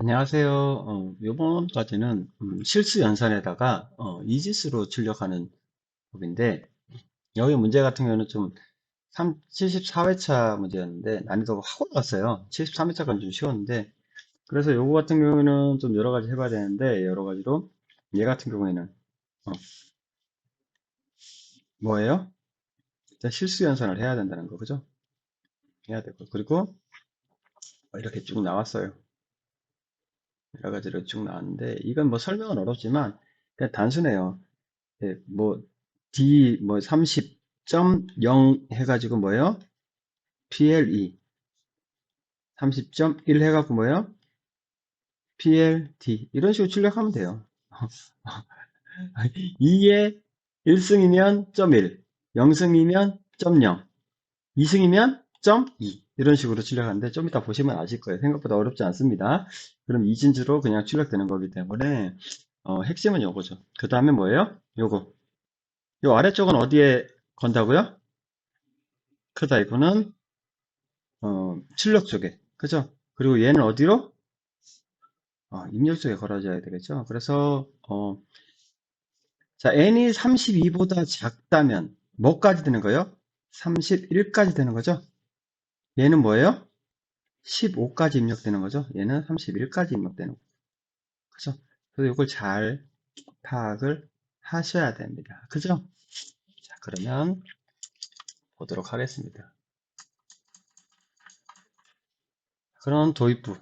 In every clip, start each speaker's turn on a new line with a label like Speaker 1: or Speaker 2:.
Speaker 1: 안녕하세요. 어, 요번까지는 음, 실수 연산에다가 어, 이지스로 출력하는 법인데 여기 문제 같은 경우는 좀 74회차 문제였는데 난이도가 확 올라갔어요. 73회차가 좀 쉬웠는데 그래서 요거 같은 경우는 좀 여러 가지 해봐야 되는데 여러 가지로 얘 같은 경우에는 어, 뭐예요? 일단 실수 연산을 해야 된다는 거 그죠? 해야 되고 그리고 이렇게 쭉 나왔어요. 여러 가지로 쭉 나왔는데 이건 뭐 설명은 어렵지만 그냥 단순해요. 예, 뭐 D 뭐 30.0 해가지고 뭐예요? PLE 30.1 해갖고 뭐예요? PLD 이런 식으로 출력하면 돼요. 2에 1승이면 .1 0승이면 .0 2승이면 .2 이런 식으로 출력하는데 좀 이따 보시면 아실 거예요. 생각보다 어렵지 않습니다. 그럼 이진주로 그냥 출력되는 거기 때문에 어, 핵심은 요거죠. 그 다음에 뭐예요? 요거. 요 아래쪽은 어디에 건다고요? 크다이브는 어, 출력 쪽에. 그죠? 그리고 얘는 어디로? 어, 입력 쪽에 걸어줘야 되겠죠. 그래서 어, 자 n이 32보다 작다면 뭐까지 되는 거예요? 31까지 되는 거죠. 얘는 뭐예요? 15까지 입력되는 거죠. 얘는 31까지 입력되는 거죠. 그죠? 그래서 이걸 잘 파악을 하셔야 됩니다. 그죠? 자, 그러면 보도록 하겠습니다. 그럼 도입부.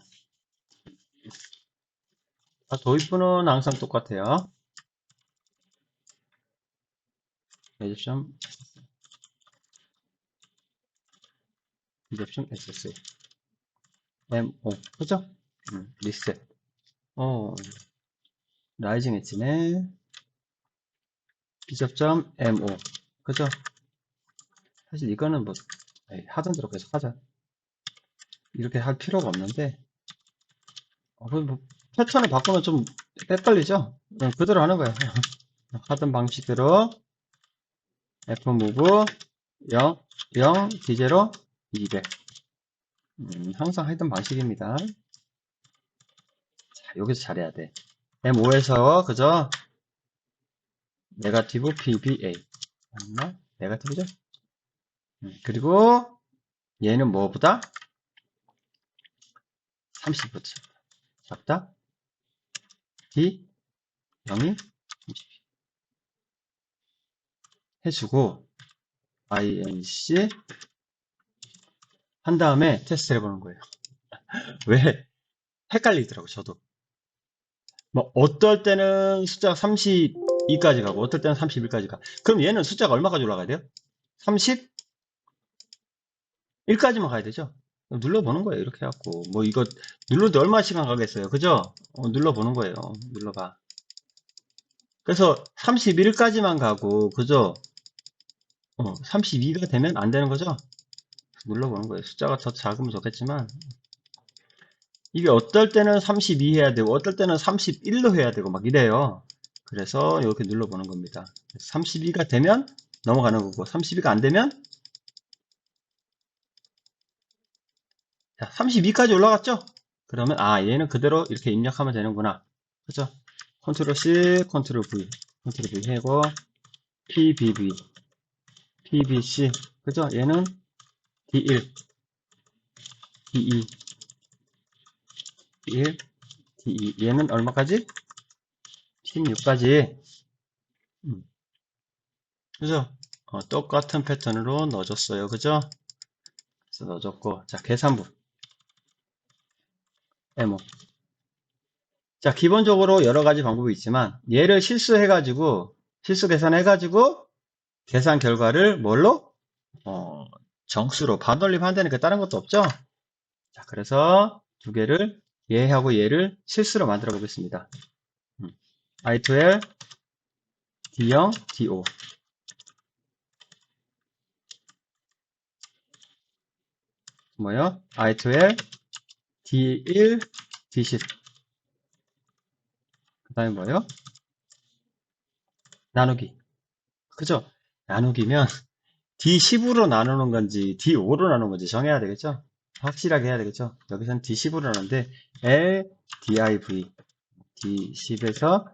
Speaker 1: 아, 도입부는 항상 똑같아요. 매집점 비접점 SS MO 그죠? 음, 리셋 어 라이징 엣지네 비접점 MO 그죠? 사실 이거는 뭐 에이, 하던 대로 계속 하자 이렇게 할 필요가 없는데 어, 뭐 패턴을 바꾸면 좀 헷갈리죠? 그냥 그대로 하는 거예요 하던 방식대로 Fmove 0, 0, D0 200. 음, 항상 하던 방식입니다. 자, 여기서 잘해야 돼. M5에서, 그죠? 네가티브 PBA. 맞나? 네가티브죠? 음, 그리고, 얘는 뭐보다? 30보다 작다. 작다? D, 0이 30. 해주고, INC, 한 다음에 테스트를 해보는 거예요. 왜? 헷갈리더라고, 저도. 뭐, 어떨 때는 숫자가 32까지 가고, 어떨 때는 31까지 가. 그럼 얘는 숫자가 얼마까지 올라가야 돼요? 31까지만 가야 되죠? 눌러보는 거예요, 이렇게 해갖고. 뭐, 이거, 눌러도 얼마 시간 가겠어요? 그죠? 어, 눌러보는 거예요. 눌러봐. 그래서 31까지만 가고, 그죠? 어, 32가 되면 안 되는 거죠? 눌러보는 거예요. 숫자가 더 작으면 좋겠지만 이게 어떨 때는 32 해야 되고 어떨 때는 31로 해야 되고 막 이래요. 그래서 이렇게 눌러보는 겁니다. 32가 되면 넘어가는 거고 32가 안 되면 자, 32까지 올라갔죠? 그러면 아 얘는 그대로 이렇게 입력하면 되는구나. 그죠? 컨트롤 C, 컨트롤 V, 컨트롤 V 해고 PBB, PBC, 그죠? 얘는 D1, D2, D1, D2. 얘는 얼마까지? 16까지. 음. 그죠? 어, 똑같은 패턴으로 넣어줬어요. 그죠? 그래서 넣어줬고. 자, 계산부. M5. 자, 기본적으로 여러 가지 방법이 있지만, 얘를 실수해가지고, 실수 계산해가지고, 계산 결과를 뭘로? 어, 정수로 반올림 한다니까 다른 것도 없죠? 자, 그래서 두 개를 얘하고 얘를 실수로 만들어 보겠습니다. 음. I2L D0 D5 뭐요? I2L D1 D10 그 다음에 뭐요? 나누기 그죠? 나누기면 D10으로 나누는 건지 D5로 나누는 건지 정해야 되겠죠? 확실하게 해야 되겠죠. 여기서는 D15라는데 L, DIV, D10에서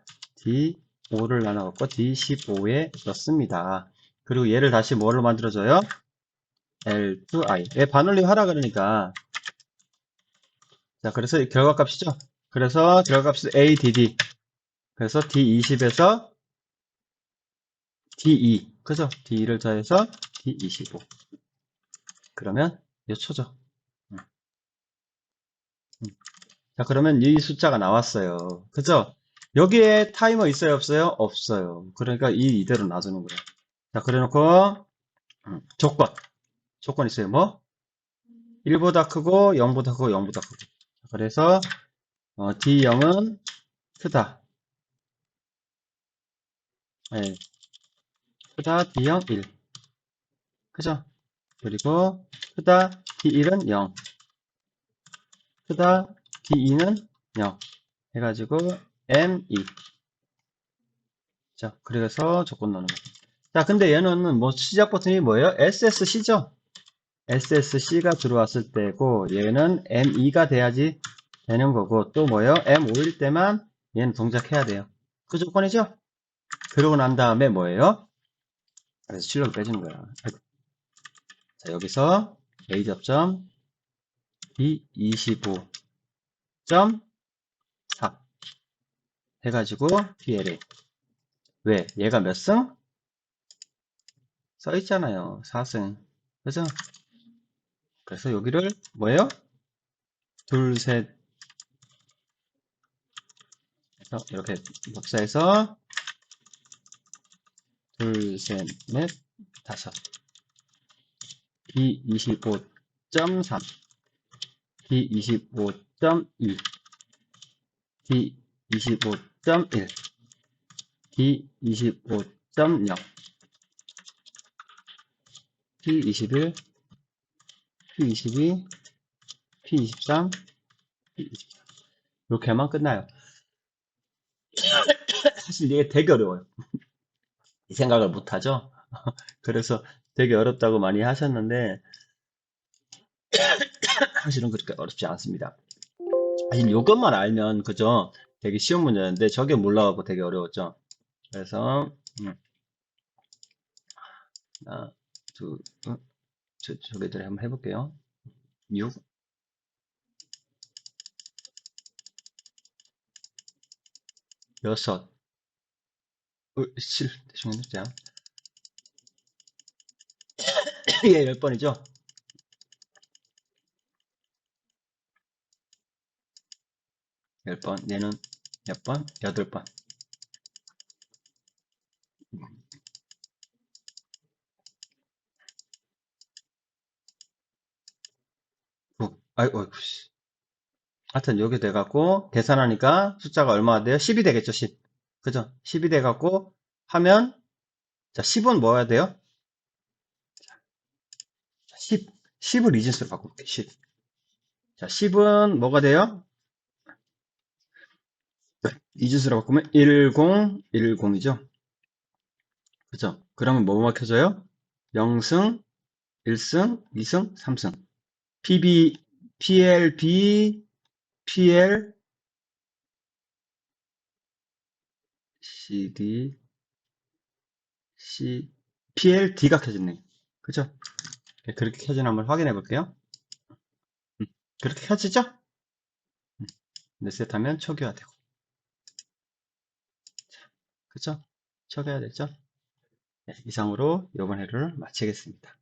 Speaker 1: D5를 나눠갖고 D15에 넣습니다. 그리고 얘를 다시 뭘로 만들어줘요? L2I. 얘 반올림 하라 그러니까. 자, 그래서 이 결과값이죠. 그래서 결과값이 ADD. 그래서 D20에서 D2. 그죠? D2를 더해서 D25. 그러면 몇 초죠? 자, 그러면 이 숫자가 나왔어요. 그죠? 여기에 타이머 있어요? 없어요? 없어요. 그러니까 이 이대로 놔두는 거예요. 자, 그래 놓고, 음, 조건. 조건 있어요. 뭐? 1보다 크고, 0보다 크고, 0보다 크고. 그래서, 어, D0은 크다. 네. 크다, D0, 1. 그죠? 그리고, 크다, D1은 0. 크다, D2는 0. 해가지고, M2. 자, 그래서 조건 넣는 거. 자, 근데 얘는 뭐 시작 버튼이 뭐예요? SSC죠? SSC가 들어왔을 때고, 얘는 M2가 돼야지 되는 거고, 또 뭐예요? M5일 때만 얘는 동작해야 돼요. 그 조건이죠? 그러고 난 다음에 뭐예요? 그래서 출력을 빼주는 거야. 자, 여기서 A 접점 B25.4 해가지고 PLA. 왜? 얘가 몇 승? 써 있잖아요. 4승. 그죠? 그래서 여기를 뭐예요? 둘, 셋. 이렇게 복사해서 둘, 셋, 넷, 다섯. D25.3 D25.2 D25.1 D25.0 P21 P22 P23 P24 이렇게 하면 끝나요. 사실 이게 되게 어려워요. 이 생각을 못하죠? 그래서 되게 어렵다고 많이 하셨는데 사실은 그렇게 어렵지 않습니다. 사실 이것만 알면 그죠? 되게 쉬운 문제인데 저게 몰라갖고 되게 어려웠죠. 그래서 음. 하나, 둘, 어, 저, 저기들 한번 해볼게요. 6 여섯 어, 7 대충 해놓자 예, 10번이죠. 10번, 얘는 몇 번? 8번. 구. 아이고, 아이고, 씨. 하여튼 여기 돼갖고 계산하니까 숫자가 얼마가 돼요? 10이 되겠죠, 10. 그죠? 10이 돼갖고 하면 자, 10은 뭐 해야 돼요? 10, 10을 리진스로 바꿀게요, 10. 자, 10은 뭐가 돼요? 이진수로 바꾸면 10, 10이죠. 그죠? 그러면 뭐뭐 켜져요? 0승, 1승, 2승, 3승. PB, PLB, PL, CD, C, PLD가 켜졌네. 그죠? 그렇게 켜지나 한번 확인해 볼게요. 음, 그렇게 켜지죠? 음, 리셋하면 초기화되고. 그쵸? 쳐야 되죠? 네, 이상으로 이번 회를 마치겠습니다.